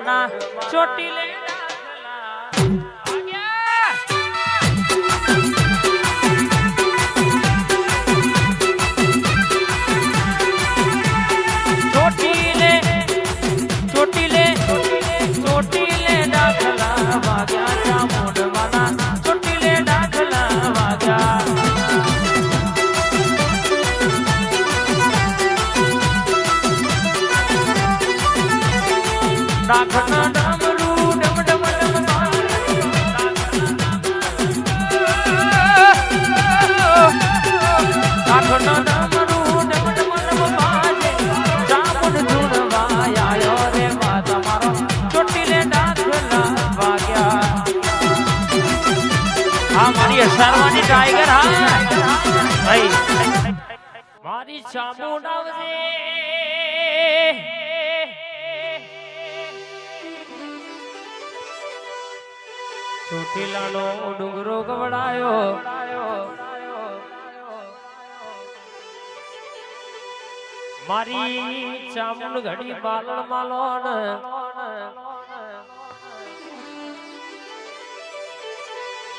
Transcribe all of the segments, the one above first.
માના ચોટીલે હા મારી સારવાની ટાઈગર, હા. ભાઈ, મારી ચામુંડ આવજે. ચોટીલાનો ડુંગરો ગવડાયો. મારી ચામુંડ ઘડી બાલણ માલોન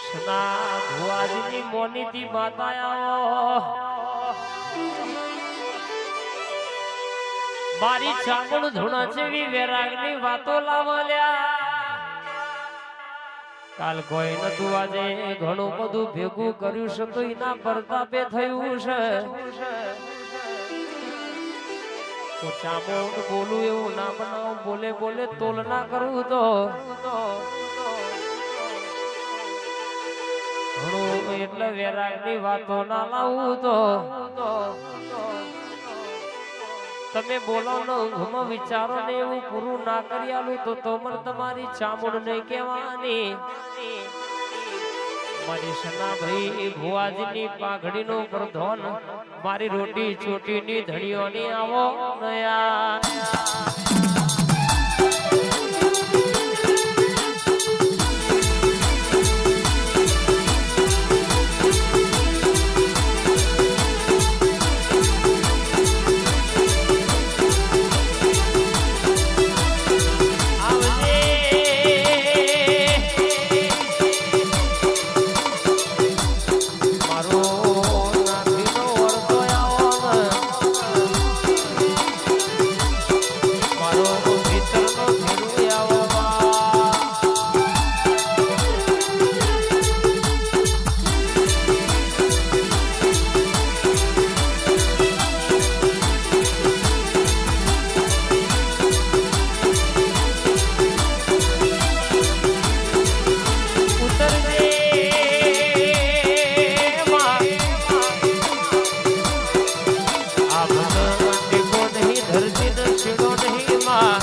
સના ભુવાજીની મોનીથી માતા મારી ચામડ ધૂણા જેવી વેરાગની વાતો લાવલ્યા. કાલ કોઈ નતું આજે ઘણું બધું ભેગું કર્યું છે તો એના પ્રતાપે થયું છે. તો ચામુંડ બોલું એવું ના બનાવું બોલે બોલે તોલ ના કરવું તો. ઘણું એટલે વેરાગની વાતો ના લાવું તો. તમે બોલો ને ઊંઘમાં વિચારો ને એવું પૂરું ના કરી આલું તો તો મને તમારી ચામડ નહીં કહેવાની. મારી સના ભાઈ ભુવાજીની પાઘડીનો પ્રધોન મારી રોટી ચોટીની ધણીઓની આવો નયા દોઢીમાં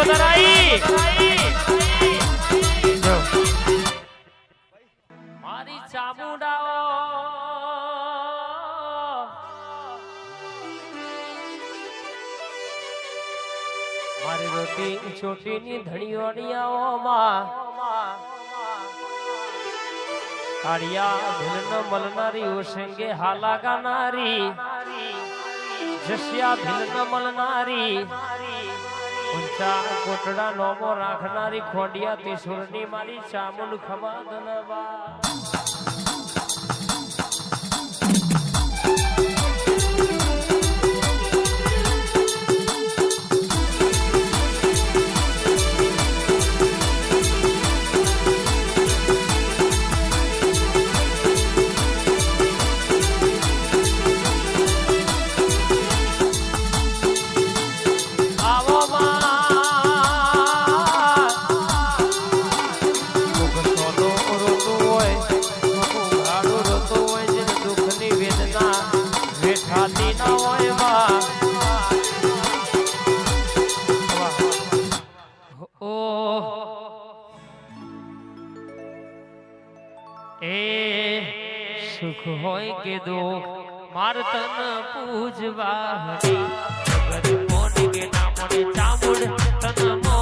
વધારાઈ મારી ચામુંડાઓ મારી રોટી ચોટીની ધણીઓડિયાઓમાં કાળિયા ભીલન મલનારી ઓશંગે હાલા ગાનારી. જશિયા ભીલન મલનારી. ચા કોટડા નોમો રાખનારી ખોડિયા તિસુરની મારી ચામુલ ખમા ધનવા. ભીખ હોય કે દુઃખ માર તન પૂજવા હરી મોની કે ના ચામુડ તન મો